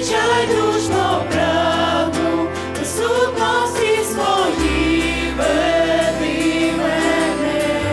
зустрічай дружно правду, присутності свої веди мене.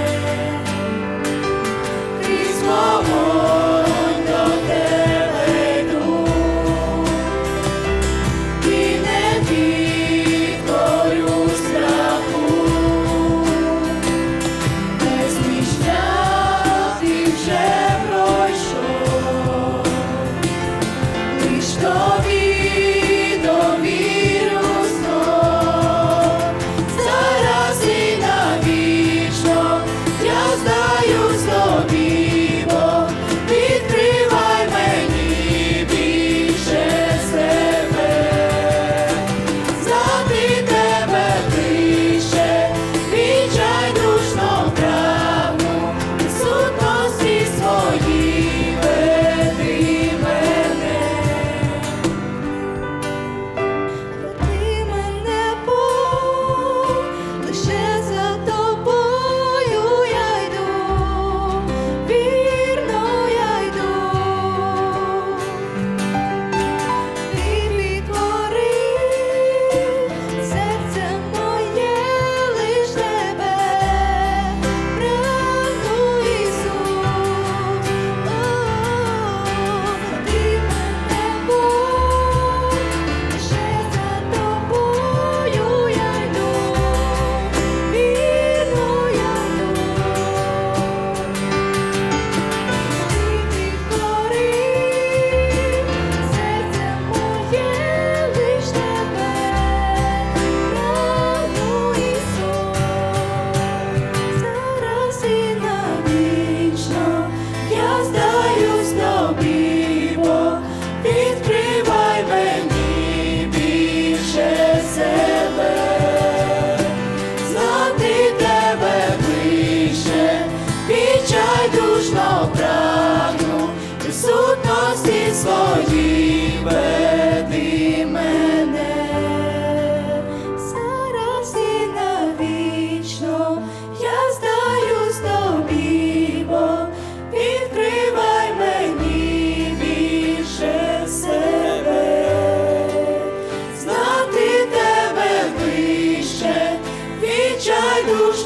już